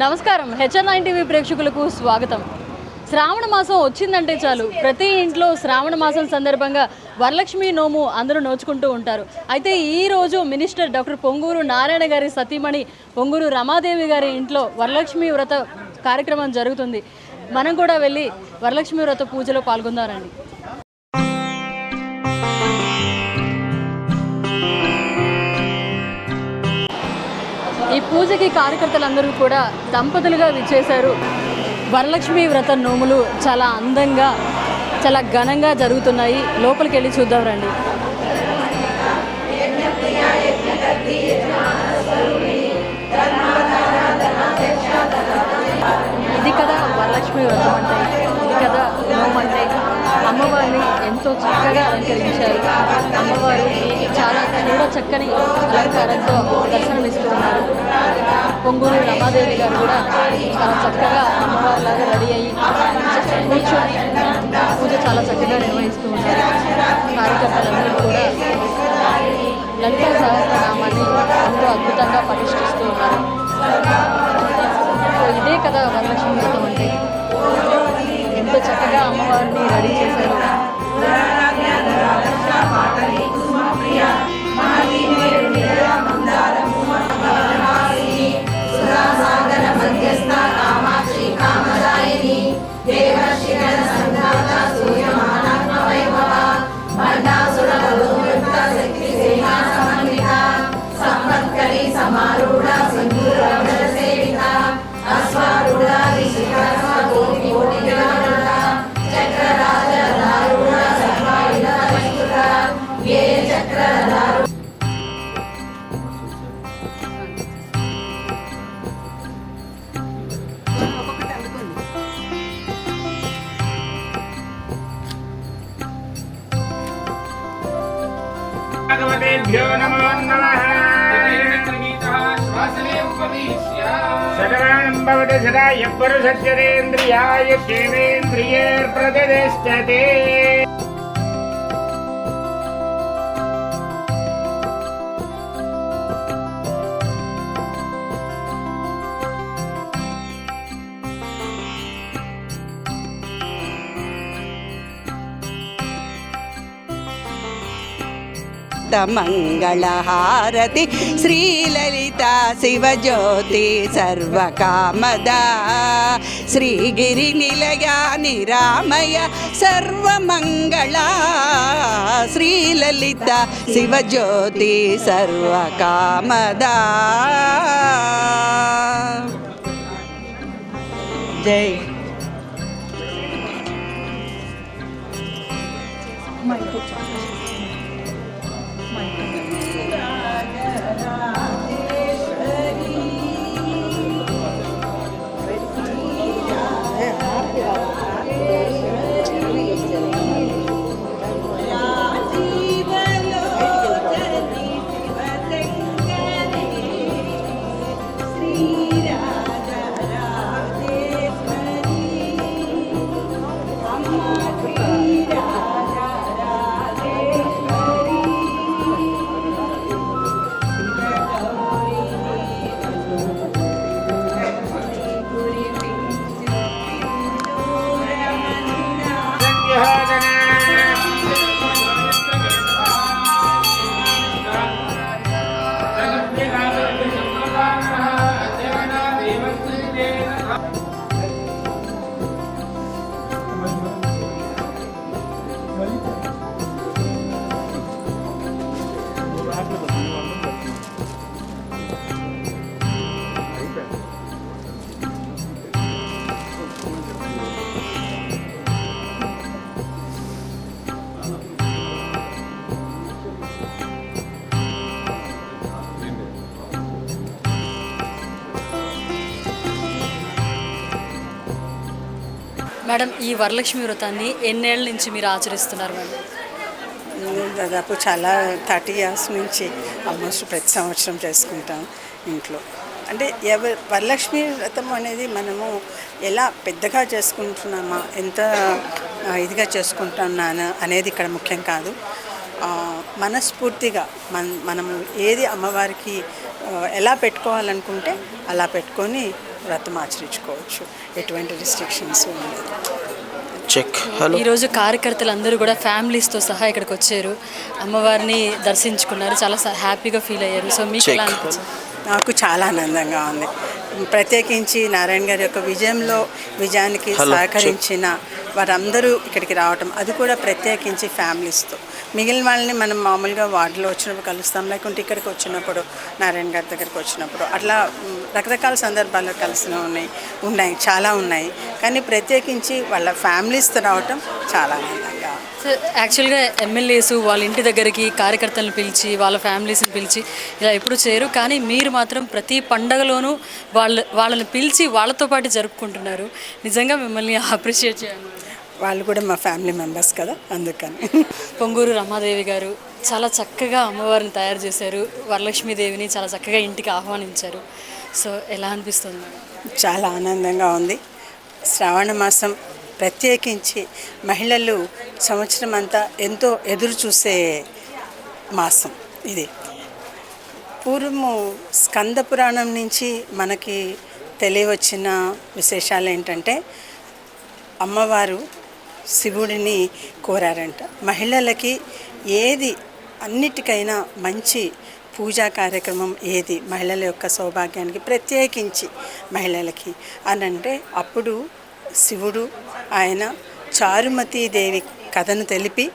నమస్కారం. HN nine TV ప్రేక్షకులకు స్వాగతం. శ్రావణ మాసం వచ్చిందంటే చాలు. ప్రతి ఇంట్లో శ్రావణ మాసం సందర్భంగా వరలక్ష్మి నోము అందరూ నోచుకుంటూ ఉంటారు. అయితే ఈ రోజు మినిస్టర్ డాక్టర్ పొంగూరు నారాయణ గారి సతీమణి పొంగూరు రమాదేవి గారి ఇంట్లో వరలక్ష్మి వ్రత కార్యక్రమం జరుగుతుంది. మనం కూడా వెళ్ళి వరలక్ష్మి వ్రత పూజలో పాల్గొందారండి ఈ పూజకి కార్యకర్తలందరూ కూడా దంపతులుగా విచ్చేశారు. వరలక్ష్మి వ్రత నోములు చాలా అందంగా చాలా ఘనంగా జరుగుతున్నాయి. లోపలికి వెళ్ళి చూద్దాం రండి. ఇది కదా వరలక్ష్మి వ్రతం అంటే. ఇది కదా నోము అంటే. అమ్మవారిని ఎంతో చక్కగా అలంకరించారు. అమ్మవారు చాలా కూడా చక్కని అలంకారంతో దర్శనమిస్తున్నారు పొంగూరు రమాదేవి గారు కూడా చాలా చక్కగా అమ్మవారిలాగా రెడీ అయ్యి కూర్చొని పూజ చాలా చక్కగా నిర్వహిస్తూ ఉన్నారు. కార్యకర్తలందరూ కూడా లలితా సహస్రనామాన్ని ఎంతో అద్భుతంగా పటిష్ఠిస్తూ ఉన్నారు. ఇదే కదా వరలక్ష్మి వ్రతం అంటే. ఎంతో చక్కగా అమ్మవారిని రెడీ చేశారు. భగవతేభ్యో నమో నమః శతమానం భవతి సదాయ మంగళహారతి శ్రీలలిత శివజ్యోతి సర్వకామదా శ్రీగిరి నిలయా నిరామయ సర్వమంగళ శ్రీలలిత శివజ్యోతి సర్వకామదా. జై. మేడం ఈ వరలక్ష్మి వ్రతాన్ని ఎన్నేళ్ళ నుంచి మీరు ఆచరిస్తున్నారు మేడం? దాదాపు చాలా థర్టీ ఇయర్స్ నుంచి ఆల్మోస్ట్ ప్రతి సంవత్సరం చేసుకుంటాం ఇంట్లో. అంటే ఎవరి వరలక్ష్మి వ్రతం అనేది మనము ఎలా పెద్దగా చేసుకుంటున్నామా ఎంత ఇదిగా చేసుకుంటున్నాను అనేది ఇక్కడ ముఖ్యం కాదు. మనస్ఫూర్తిగా మన మనము ఏది అమ్మవారికి ఎలా పెట్టుకోవాలనుకుంటే అలా పెట్టుకొని వ్రతం ఆచరించుకోవచ్చు. ఎటువంటి రిస్ట్రిక్షన్స్ ఉండదు చెక్ హలో ఈరోజు కార్యకర్తలు అందరూ కూడా ఫ్యామిలీస్తో సహా ఇక్కడికి వచ్చారు. అమ్మవారిని దర్శించుకున్నారు. చాలా హ్యాపీగా ఫీల్ అయ్యారు. సో మీకు ఎలా Check. అనిపించింది? నాకు చాలా ఆనందంగా ఉంది. ప్రత్యేకించి నారాయణ గారి యొక్క విజయంలో విజయానికి సహకరించిన వారందరూ ఇక్కడికి రావటం అది కూడా ప్రత్యేకించి ఫ్యామిలీస్తో. మిగిలిన వాళ్ళని మనం మామూలుగా వార్డులో వచ్చినప్పుడు కలుస్తాం లేకుంటే ఇక్కడికి వచ్చినప్పుడు నారాయణ గారి దగ్గరికి వచ్చినప్పుడు. అట్లా రకరకాల సందర్భాల్లో కలిసిన ఉన్నాయి ఉన్నాయి చాలా ఉన్నాయి. కానీ ప్రత్యేకించి వాళ్ళ ఫ్యామిలీస్తో రావటం చాలా ఆనందంగా సో యాక్చువల్గా ఎమ్మెల్యేస్ వాళ్ళ ఇంటి దగ్గరికి కార్యకర్తలను పిలిచి వాళ్ళ ఫ్యామిలీస్ని పిలిచి ఇలా ఎప్పుడు చేయరు. కానీ మీరు మాత్రం ప్రతి పండగలోనూ వాళ్ళ వాళ్ళని పిలిచి వాళ్ళతో పాటు జరుపుకుంటున్నారు. నిజంగా మిమ్మల్ని అప్రిషియేట్ చేయాలి వాళ్ళు కూడా మా ఫ్యామిలీ మెంబర్స్ కదా అందుకని. పొంగూరు రమాదేవి గారు చాలా చక్కగా అమ్మవారిని తయారు చేశారు. వరలక్ష్మీదేవిని చాలా చక్కగా ఇంటికి ఆహ్వానించారు. సో ఎలా అనిపిస్తుంది? చాలా ఆనందంగా ఉంది. శ్రావణ మాసం ప్రత్యేకించి మహిళలు సంవత్సరం అంతా ఎంతో ఎదురు చూసే మాసం ఇది. పూర్వము స్కంద పురాణం నుంచి మనకి తెలియవచ్చిన విశేషాలు ఏంటంటే అమ్మవారు శివుడిని కోరారంట. మహిళలకి ఏది అన్నిటికైనా మంచి పూజా కార్యక్రమం ఏది మహిళల యొక్క సౌభాగ్యానికి ప్రత్యేకించి మహిళలకి? అని అంటే అప్పుడు శివుడు ఆయన చారుమతీదేవి కథను తెలిపి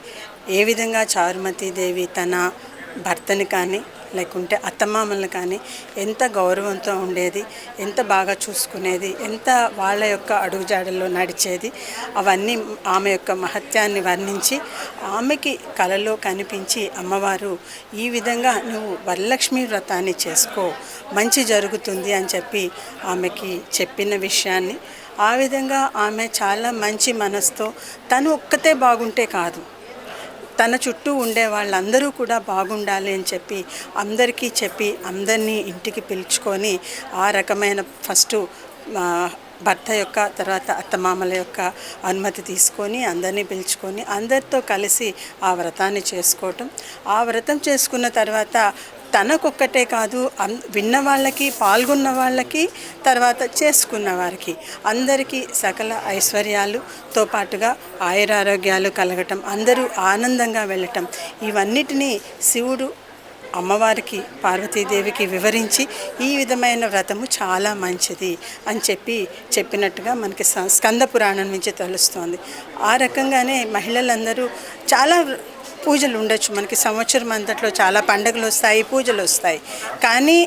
ఏ విధంగా చారుమతీదేవి తన భర్తని కానీ లేకుంటే అత్తమామల్ని కానీ ఎంత గౌరవంతో ఉండేది ఎంత బాగా చూసుకునేది ఎంత వాళ్ళ యొక్క అడుగుజాడల్లో నడిచేది అవన్నీ ఆమె యొక్క మహత్యాన్ని వర్ణించి ఆమెకి కలలో కనిపించి అమ్మవారు ఈ విధంగా నువ్వు వరలక్ష్మి వ్రతాన్ని చేసుకో మంచి జరుగుతుంది అని చెప్పి ఆమెకి చెప్పిన విషయాన్ని. ఆ విధంగా ఆమె చాలా మంచి మనసుతో తను ఒక్కతే బాగుంటే కాదు. తన చుట్టూ ఉండే వాళ్ళందరూ కూడా బాగుండాలి అని చెప్పి అందరికీ చెప్పి అందరినీ ఇంటికి పిలుచుకొని ఆ రకమైన ఫస్ట్ భర్త యొక్క తర్వాత అత్తమామల యొక్క అనుమతి తీసుకొని అందరినీ పిలుచుకొని అందరితో కలిసి ఆ వ్రతాన్ని చేసుకోవటం. ఆ వ్రతం చేసుకున్న తర్వాత తనకొక్కటే కాదు అన్ విన్న వాళ్ళకి పాల్గొన్న వాళ్ళకి తర్వాత చేసుకున్న వారికి. అందరికీ సకల ఐశ్వర్యాలుతో పాటుగా ఆయురారోగ్యాలు కలగటం అందరూ ఆనందంగా వెళ్ళటం. ఇవన్నిటినీ శివుడు అమ్మవారికి పార్వతీదేవికి వివరించి ఈ విధమైన వ్రతము చాలా మంచిది అని చెప్పి చెప్పినట్టుగా మనకి స్కంద పురాణం నుంచి తెలుస్తోంది. ఆ రకంగానే మహిళలందరూ చాలా పూజలు ఉండొచ్చు. మనకి సంవత్సరం అంతట్లో చాలా పండుగలు వస్తాయి పూజలు వస్తాయి. కానీ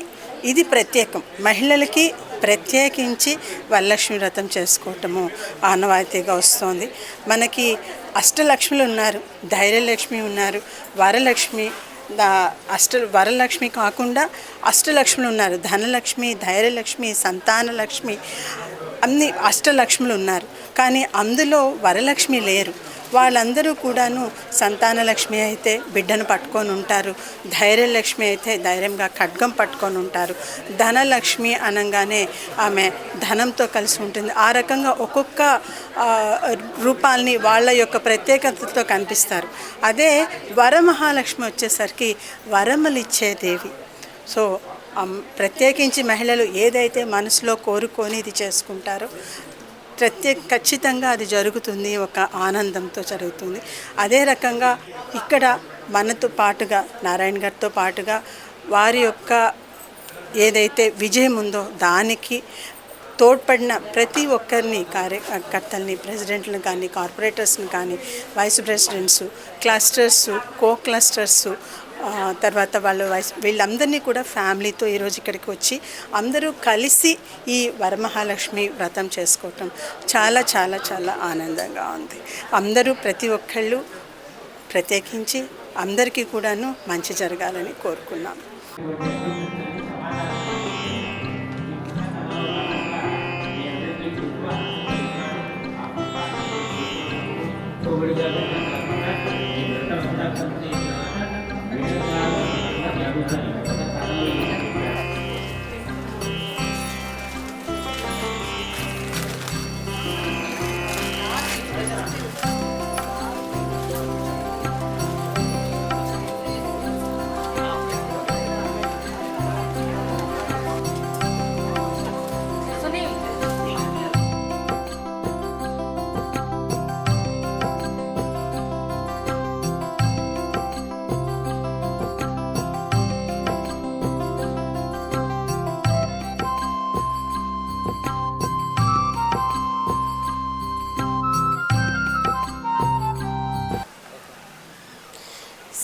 ఇది ప్రత్యేకం. మహిళలకి ప్రత్యేకించి వరలక్ష్మి వ్రతం చేసుకోవటము ఆనవాయితీగా వస్తుంది. మనకి అష్టలక్ష్ములు ఉన్నారు ధైర్యలక్ష్మి ఉన్నారు వరలక్ష్మి అష్ట వరలక్ష్మి కాకుండా అష్టలక్ష్ములు ఉన్నారు. ధనలక్ష్మి ధైర్యలక్ష్మి సంతానలక్ష్మి అన్ని అష్టలక్ష్ములు ఉన్నారు. కానీ అందులో వరలక్ష్మి లేరు. వాళ్ళందరూ కూడాను సంతానలక్ష్మి అయితే బిడ్డను పట్టుకొని ఉంటారు. ధైర్యలక్ష్మి అయితే ధైర్యంగా ఖడ్గం పట్టుకొని ఉంటారు. ధనలక్ష్మి అనగానే ఆమె ధనంతో కలిసి ఉంటుంది. ఆ రకంగా ఒక్కొక్క రూపాల్ని వాళ్ళ యొక్క ప్రత్యేకతతో కనిపిస్తారు. అదే వరమహాలక్ష్మి వచ్చేసరికి వరములిచ్చే దేవి. సో ప్రత్యేకించి మహిళలు ఏదైతే మనసులో కోరుకొని ఇది చేసుకుంటారో ప్రత్యేక ఖచ్చితంగా అది జరుగుతుంది ఒక ఆనందంతో జరుగుతుంది. అదే రకంగా ఇక్కడ మనతో పాటుగా నారాయణ గారితో పాటుగా వారి యొక్క ఏదైతే విజయం ఉందో దానికి తోడ్పడిన ప్రతి ఒక్కరిని కార్యకర్తల్ని ప్రెసిడెంట్లను కానీ కార్పొరేటర్స్ని కానీ vice presidents clusters co clusters తర్వాత వాళ్ళు వైస్ వీళ్ళందరినీ కూడా ఫ్యామిలీతో ఈరోజు ఇక్కడికి వచ్చి అందరూ కలిసి ఈ వరమహాలక్ష్మి వ్రతం చేసుకోవటం చాలా చాలా చాలా ఆనందంగా ఉంది. అందరూ ప్రతి ఒక్కళ్ళు ప్రత్యేకించి అందరికీ కూడాను మంచి జరగాలని కోరుకున్నాం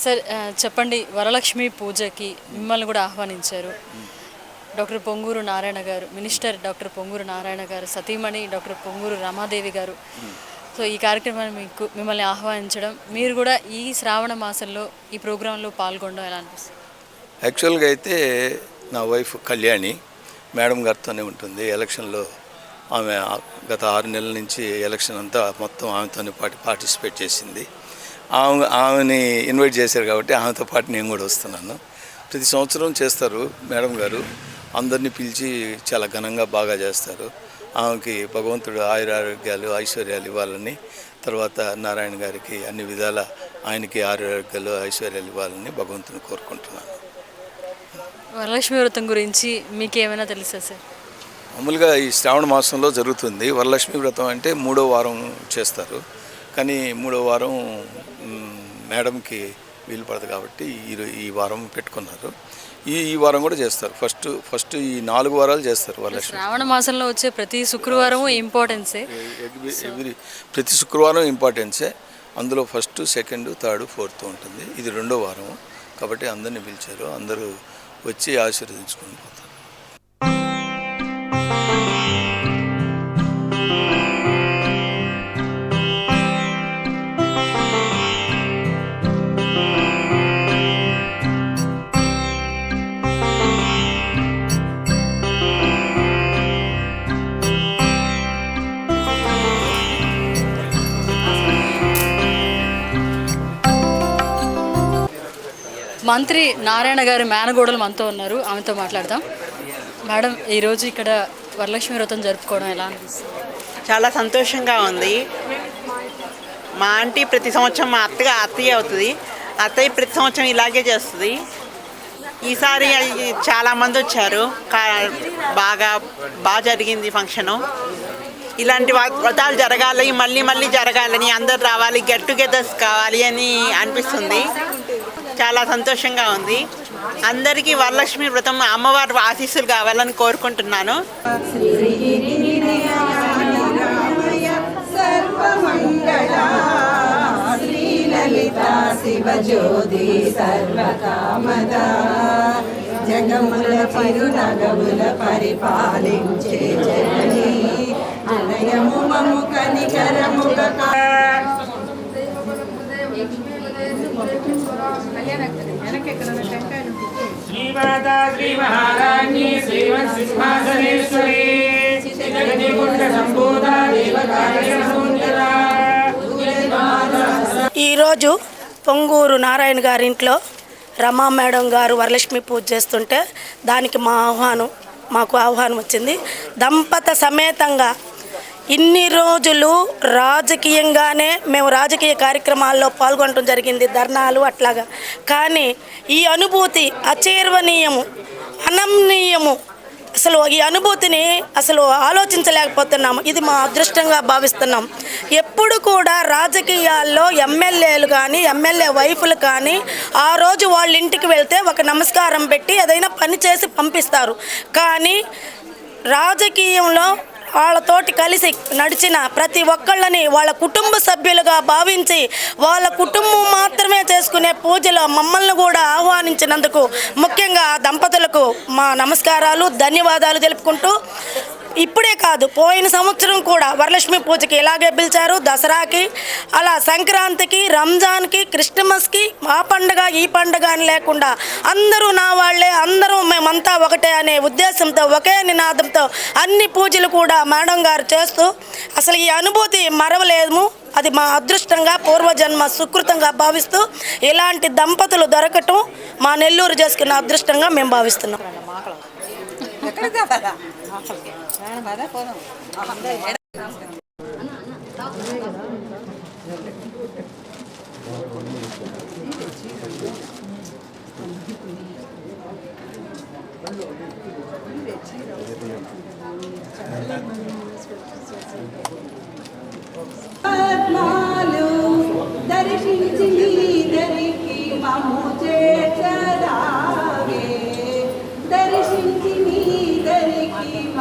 సార్ చెప్పండి వరలక్ష్మి పూజకి మిమ్మల్ని కూడా ఆహ్వానించారు. డాక్టర్ పొంగూరు నారాయణ గారు మినిస్టర్ డాక్టర్ పొంగూరు నారాయణ గారు సతీమణి డాక్టర్ పొంగూరు రమాదేవి గారు. సో ఈ కార్యక్రమాన్ని మీకు మిమ్మల్ని ఆహ్వానించడం మీరు కూడా ఈ శ్రావణ మాసంలో ఈ ప్రోగ్రాంలో పాల్గొనడం ఎలా అనిపిస్తుంది? యాక్చువల్గా అయితే నా వైఫ్ కళ్యాణి మేడం గారితోనే ఉంటుంది. ఎలక్షన్లో ఆమె గత ఆరు నెలల నుంచి ఎలక్షన్ అంతా మొత్తం ఆమెతోనే పాటి పార్టిసిపేట్ చేసింది. ఆమె ఆమెని ఇన్వైట్ చేశారు కాబట్టి ఆమెతో పాటు నేను కూడా వస్తున్నాను. ప్రతి సంవత్సరం చేస్తారు మేడం గారు. అందరినీ పిలిచి చాలా ఘనంగా బాగా చేస్తారు. ఆమెకి భగవంతుడు ఆయురారోగ్యాలు ఐశ్వర్యాలు ఇవ్వాలని తర్వాత నారాయణ గారికి అన్ని విధాల ఆయనకి ఆయురారోగ్యాలు ఐశ్వర్యాలు ఇవ్వాలని భగవంతుని కోరుకుంటున్నాను. వరలక్ష్మి వ్రతం గురించి మీకు ఏమైనా తెలుసా సార్? మామూలుగా ఈ శ్రావణ మాసంలో జరుగుతుంది. వరలక్ష్మి వ్రతం అంటే మూడో వారం చేస్తారు. కానీ మూడో వారం మేడంకి వీలు పడదు కాబట్టి ఈ ఈ వారం పెట్టుకున్నారు. ఈ ఈ వారం కూడా చేస్తారు. ఫస్ట్ ఫస్ట్ ఈ నాలుగు వారాలు చేస్తారు వరలక్ష్మి. శ్రావణ మాసంలో వచ్చే ప్రతి శుక్రవారం ఇంపార్టెన్సే ప్రతి శుక్రవారం ఇంపార్టెన్సే అందులో ఫస్ట్ సెకండ్ థర్డ్ ఫోర్త్ ఉంటుంది. ఇది రెండో వారం కాబట్టి అందరిని పిలిచారు. అందరూ వచ్చి ఆశీర్వదించుకొని పోతారు. మంత్రి నారాయణ గారి మేనగోడలు మనతో ఉన్నారు. ఆమెతో మాట్లాడదాం. మేడం ఈరోజు ఇక్కడ వరలక్ష్మి వ్రతం జరుపుకోవడం ఎలా అనిపిస్తుంది? చాలా సంతోషంగా ఉంది. మా ఆంటీ ప్రతి సంవత్సరం మా అత్తగా అత్తయ్య అవుతుంది. అత్తయ్య ప్రతి సంవత్సరం ఇలాగే చేస్తుంది. ఈసారి చాలా మంది వచ్చారు. కా- బాగా బాగా జరిగింది ఫంక్షను. ఇలాంటి వ్రతాలు జరగాలి మళ్ళీ మళ్ళీ జరగాలని అందరు రావాలి గెట్ టుగెదర్స్ కావాలి అని అనిపిస్తుంది. చాలా సంతోషంగా ఉంది. అందరికీ వరలక్ష్మి వ్రతం అమ్మవారి ఆశీస్సులు కావాలని కోరుకుంటున్నాను. శివజ్యోతి సర్వకామద జగముల చిరునగముల పరిపాలించే జగని అనయము మము కనికరముగ శ్రీమాతా శ్రీ శ్రీమత్ సింహాసనేశ్వరి సంభూత ఈరోజు పొంగూరు నారాయణ గారి ఇంట్లో రమా మేడం గారు వరలక్ష్మి పూజ చేస్తుంటే దానికి మా ఆహ్వానం మాకు ఆహ్వానం వచ్చింది. దంపత సమేతంగా ఇన్ని రోజులు రాజకీయంగానే మేము రాజకీయ కార్యక్రమాల్లో పాల్గొనడం జరిగింది ధర్నాలు అట్లాగా. కానీ ఈ అనుభూతి అచేర్వనీయము అనమనీయము అసలు ఈ అనుభూతిని అసలు ఆలోచించలేకపోతున్నాము. ఇది మా అదృష్టంగా భావిస్తున్నాం. ఎప్పుడు కూడా రాజకీయాల్లో ఎమ్మెల్యేలు కానీ ఎమ్మెల్యే వైఫ్లు కానీ ఆ రోజు వాళ్ళ ఇంటికి వెళ్తే ఒక నమస్కారం పెట్టి ఏదైనా పని చేసి పంపిస్తారు. కానీ రాజకీయంలో వాళ్ళతోటి కలిసి నడిచిన ప్రతి ఒక్కళ్ళని వాళ్ళ కుటుంబ సభ్యులుగా భావించి వాళ్ళ కుటుంబం మాత్రమే చేసుకునే పూజలో మమ్మల్ని కూడా ఆహ్వానించినందుకు ముఖ్యంగా దంపతులకు మా నమస్కారాలు ధన్యవాదాలు తెలుపుకుంటూ ఇప్పుడే కాదు పోయిన సంవత్సరం కూడా వరలక్ష్మి పూజకి ఇలాగే పిలిచారు. దసరాకి అలా సంక్రాంతికి రంజాన్కి క్రిస్టమస్కి మా పండగ ఈ పండగ అని లేకుండా అందరూ నా వాళ్ళే అందరూ మేమంతా ఒకటే అనే ఉద్దేశంతో ఒకే నినాదంతో అన్ని పూజలు కూడా మేడం గారు చేస్తూ అసలు ఈ అనుభూతి మరవలేము. అది మా అదృష్టంగా పూర్వజన్మ సుకృతంగా భావిస్తూ ఇలాంటి దంపతులు దొరకటం మా నెల్లూరు చేసుకున్న అదృష్టంగా మేము భావిస్తున్నాం. దర్శించి దరికి మము చేర్చరావే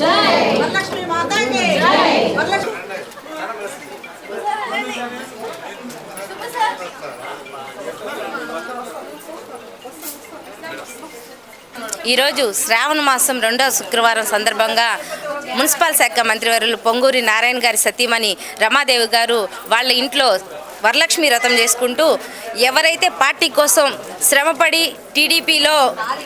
వరలక్ష్మి మాతాకి జై. వరలక్ష్మి. ఈరోజు శ్రావణ మాసం రెండవ శుక్రవారం సందర్భంగా మున్సిపల్ శాఖ మంత్రివర్యులు పొంగూరి నారాయణ గారి సతీమణి రమాదేవి గారు వాళ్ళ ఇంట్లో వరలక్ష్మి వ్రతం చేసుకుంటూ ఎవరైతే పార్టీ కోసం శ్రమపడి టీడీపీలో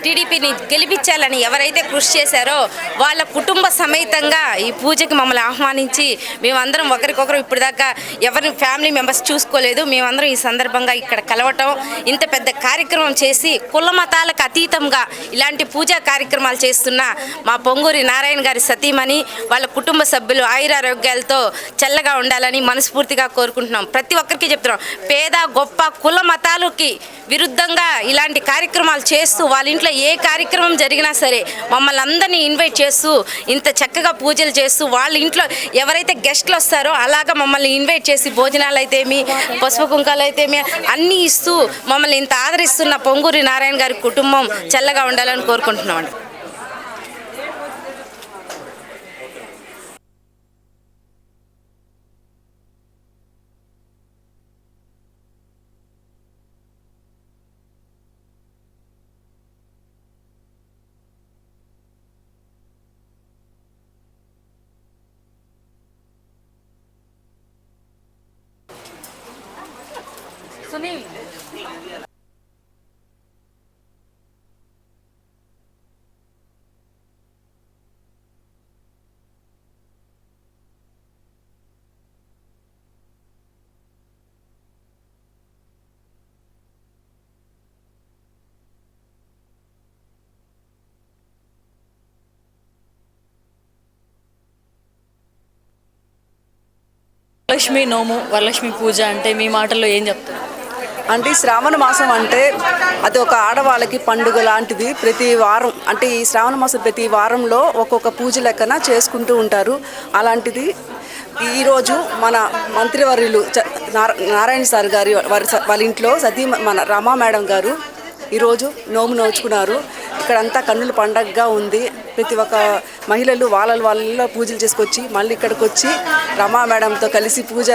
టీడీపీని గెలిపించాలని ఎవరైతే కృషి చేశారో వాళ్ళ కుటుంబ సమేతంగా ఈ పూజకి మమ్మల్ని ఆహ్వానించి మేమందరం ఒకరికొకరు ఇప్పుడు దాకా ఎవరి ఫ్యామిలీ మెంబర్స్ చూసుకోలేదు. మేమందరం ఈ సందర్భంగా ఇక్కడ కలవటం ఇంత పెద్ద కార్యక్రమం చేసి కుల మతాలకు అతీతంగా ఇలాంటి పూజా కార్యక్రమాలు చేస్తున్న మా పొంగూరి నారాయణ గారి సతీమణి వాళ్ళ కుటుంబ సభ్యులు ఆయురారోగ్యాలతో చల్లగా ఉండాలని మనస్ఫూర్తిగా కోరుకుంటున్నాం. ప్రతి ఒక్కరి ఒక్కరికి చెప్తున్నాం. పేద గొప్ప కుల మతాలకి విరుద్ధంగా ఇలాంటి కార్యక్రమాలు చేస్తూ వాళ్ళ ఇంట్లో ఏ కార్యక్రమం జరిగినా సరే మమ్మల్ని అందరినీ ఇన్వైట్ చేస్తూ ఇంత చక్కగా పూజలు చేస్తూ వాళ్ళ ఇంట్లో ఎవరైతే గెస్ట్లు వస్తారో అలాగా మమ్మల్ని ఇన్వైట్ చేసి భోజనాలు అయితేమి పసుపు కుంకాలు అయితేమి అన్నీ ఇస్తూ మమ్మల్ని ఇంత ఆదరిస్తున్న పొంగూరి నారాయణ గారి కుటుంబం చల్లగా ఉండాలని కోరుకుంటున్నామండి. సునీల్ వరలక్ష్మి నోము వరలక్ష్మి పూజ అంటే మీ మాటల్లో ఏం చెప్తారు అంటే శ్రావణ మాసం అంటే అది ఒక ఆడవాళ్ళకి పండుగ లాంటిది ప్రతి వారం. అంటే ఈ శ్రావణ మాసం ప్రతి వారంలో ఒక్కొక్క పూజ లెక్కన చేసుకుంటూ ఉంటారు. అలాంటిది ఈరోజు మన మంత్రివర్యులు నారాయణ సార్ గారి వారి స- వాళ్ళ ఇంట్లో సతీ మన రమా మేడం గారు ఈరోజు నోము నోచుకున్నారు. ఇక్కడంతా కన్నుల పండగగా ఉంది. ప్రతి ఒక్క మహిళలు వాళ్ళ వాళ్ళలో పూజలు చేసుకొచ్చి మళ్ళీ ఇక్కడికి వచ్చి రమా మేడంతో కలిసి పూజ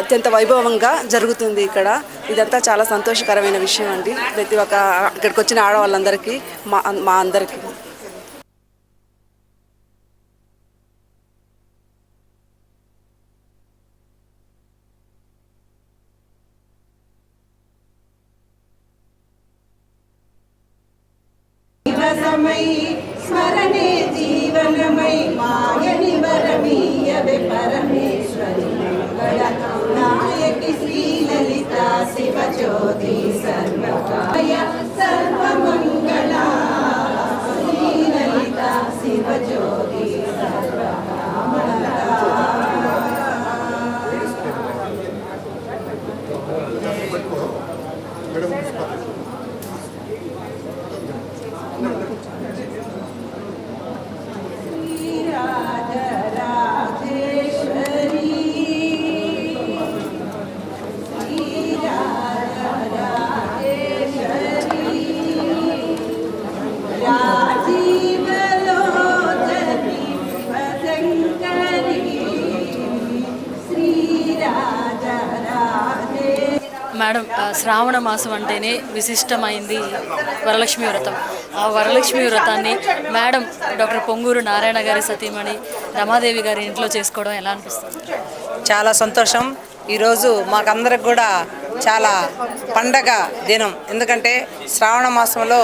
అత్యంత వైభవంగా జరుగుతుంది ఇక్కడ. ఇదంతా చాలా సంతోషకరమైన విషయం అండి. ప్రతి ఒక్క ఇక్కడికి వచ్చిన ఆడవాళ్ళందరికీ మా మా అందరికీ. స్మరణే జీవనమై మాయని వరమీయవే పరమేశ్వరి. శివజ్యోతి మేడం శ్రావణ మాసం అంటేనే విశిష్టమైంది వరలక్ష్మి వ్రతం. ఆ వరలక్ష్మి వ్రతాన్ని మేడం డాక్టర్ పొంగూరు నారాయణ గారి సతీమణి రమాదేవి గారి ఇంట్లో చేసుకోవడం ఎలా అనిపిస్తుంది? చాలా సంతోషం. ఈరోజు మాకందరికి కూడా చాలా పండగ దినం. ఎందుకంటే శ్రావణ మాసంలో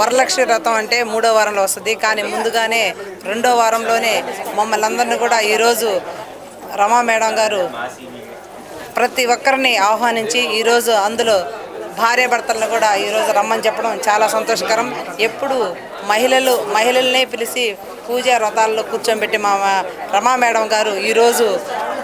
వరలక్ష్మి వ్రతం అంటే మూడో వారంలో వస్తుంది. కానీ ముందుగానే రెండో వారంలోనే మమ్మల్ని అందరినీ కూడా ఈరోజు రమా మేడం గారు ప్రతి ఒక్కరిని ఆహ్వానించి ఈరోజు అందులో భార్యాభర్తలను కూడా ఈరోజు రమ్మని చెప్పడం చాలా సంతోషకరం. ఎప్పుడు మహిళలు మహిళలనే పిలిచి పూజా వ్రతాల్లో కూర్చోబెట్టి మా మా రమా మేడం గారు ఈరోజు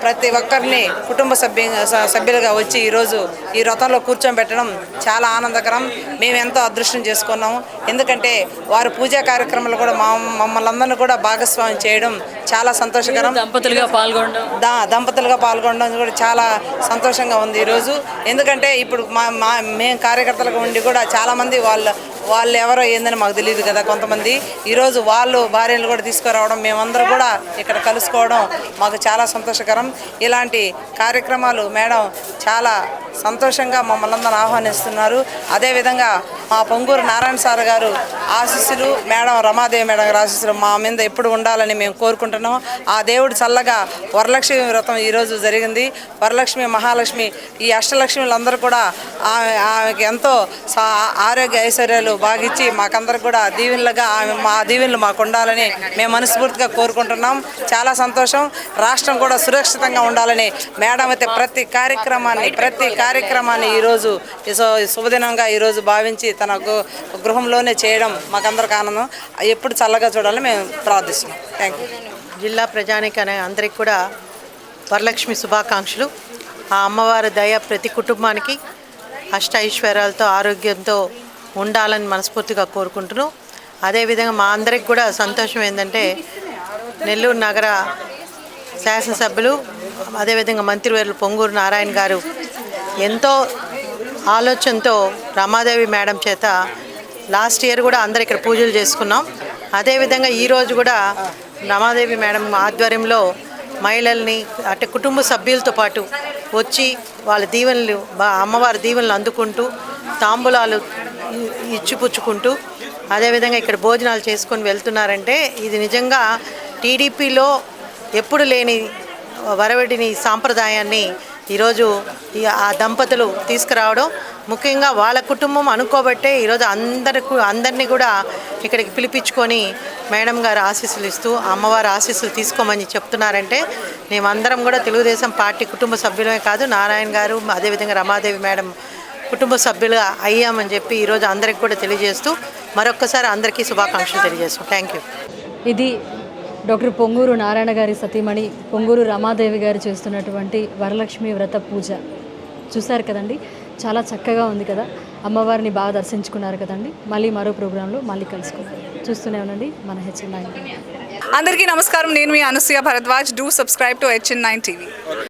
ప్రతి ఒక్కరిని కుటుంబ సభ్య స- సభ్యులుగా వచ్చి ఈరోజు ఈ వ్రతంలో కూర్చోబెట్టడం చాలా ఆనందకరం. మేము ఎంతో అదృష్టం చేసుకున్నాము. ఎందుకంటే వారు పూజా కార్యక్రమాలు కూడా మా మమ్మల్ని అందరినీ కూడా భాగస్వామ్యం చేయడం చాలా సంతోషకరం. దంపతులుగా పాల్గొనడం. దా దంపతులుగా పాల్గొనడం కూడా చాలా సంతోషంగా ఉంది ఈరోజు. ఎందుకంటే ఇప్పుడు మా మా మేము కార్యకర్తలుగా ఉండి కూడా చాలామంది వాళ్ళ వాళ్ళు ఎవరో ఏందని మాకు తెలియదు కదా కొంతమంది. ఈరోజు వాళ్ళు భార్యలు కూడా తీసుకురావడం మేమందరం కూడా ఇక్కడ కలుసుకోవడం మాకు చాలా సంతోషకరం. ఇలాంటి కార్యక్రమాలు మేడం చాలా సంతోషంగా మమ్మల్ని అందరూ ఆహ్వానిస్తున్నారు. అదేవిధంగా మా పొంగూరు నారాయణ సార్ గారు ఆశీస్సులు మేడం రమాదేవి మేడం గారు ఆశీస్సులు మా మీద ఎప్పుడు ఉండాలని మేము కోరుకుంటున్నాం. ఆ దేవుడు చల్లగా వరలక్ష్మి వ్రతం ఈరోజు జరిగింది. వరలక్ష్మి మహాలక్ష్మి ఈ అష్టలక్ష్మిలందరూ కూడా ఆమె ఆమెకి ఎంతో సా ఆరోగ్య ఐశ్వర్యాలు బాగిచ్చి మాకందరికి కూడా దీవెనలుగా ఆమె మా దీవెనలు మాకు ఉండాలని మేము మనస్ఫూర్తిగా కోరుకుంటున్నాం. చాలా సంతోషం. రాష్ట్రం కూడా సురక్షిత సురక్షితంగా ఉండాలని మేడం అయితే ప్రతి కార్యక్రమాన్ని ప్రతి కార్యక్రమాన్ని ఈరోజు ఈ శుభదినంగా ఈరోజు భావించి తన గృహంలోనే చేయడం మాకందరికి ఆనందం. ఎప్పుడు చల్లగా చూడాలని మేము ప్రార్థిస్తున్నాం. థ్యాంక్ యూ జిల్లా ప్రజానికి అనే అందరికి కూడా వరలక్ష్మి శుభాకాంక్షలు. ఆ అమ్మవారి దయ ప్రతి కుటుంబానికి అష్ట ఐశ్వర్యాలతో ఆరోగ్యంతో ఉండాలని మనస్ఫూర్తిగా కోరుకుంటున్నాం. అదేవిధంగా మా అందరికి కూడా సంతోషం ఏంటంటే నెల్లూరు నగర శాసనసభ్యులు అదేవిధంగా మంత్రివర్యులు పొంగూరు నారాయణ గారు ఎంతో ఆలోచనతో రమాదేవి మేడం చేత లాస్ట్ ఇయర్ కూడా అందరు ఇక్కడ పూజలు చేసుకున్నాం. అదేవిధంగా ఈరోజు కూడా రమాదేవి మేడం ఆధ్వర్యంలో మహిళల్ని అంటే కుటుంబ సభ్యులతో పాటు వచ్చి వాళ్ళ దీవెనలు బా- అమ్మవారి దీవెనలు అందుకుంటూ తాంబూలాలు ఇచ్చిపుచ్చుకుంటూ అదేవిధంగా ఇక్కడ భోజనాలు చేసుకొని వెళ్తున్నారంటే ఇది నిజంగా టీడీపీలో ఎప్పుడు లేని వరవడిని సాంప్రదాయాన్ని ఈరోజు ఈ ఆ దంపతులు తీసుకురావడం ముఖ్యంగా వాళ్ళ కుటుంబం అనుకోబట్టే ఈరోజు అందరికి అందరినీ కూడా ఇక్కడికి పిలిపించుకొని మేడం గారు ఆశీస్సులు ఇస్తూ అమ్మవారు ఆశీస్సులు తీసుకోమని చెప్తున్నారంటే మేమందరం కూడా తెలుగుదేశం పార్టీ కుటుంబ సభ్యులమే కాదు నారాయణ గారు అదేవిధంగా రమాదేవి మేడం కుటుంబ సభ్యులుగా అయ్యామని చెప్పి ఈరోజు అందరికి కూడా తెలియజేస్తూ మరొక్కసారి అందరికీ శుభాకాంక్షలు తెలియజేస్తాం. థ్యాంక్ యూ ఇది డాక్టర్ పొంగూరు నారాయణ గారి సతీమణి పొంగూరు రమాదేవి గారు చేస్తున్నటువంటి వరలక్ష్మి వ్రత పూజ. చూశారు కదండి? చాలా చక్కగా ఉంది కదా? అమ్మవారిని బాగా దర్శించుకున్నారు కదండి? మళ్ళీ మరో ప్రోగ్రాంలో మళ్ళీ కలుసుకుందాం. చూస్తూనే ఉండండి మన హెచ్ఎన్ నైన్ అందరికీ నమస్కారం. నేను మీ Anasuya Bharadwaj. Do subscribe to HN nine TV.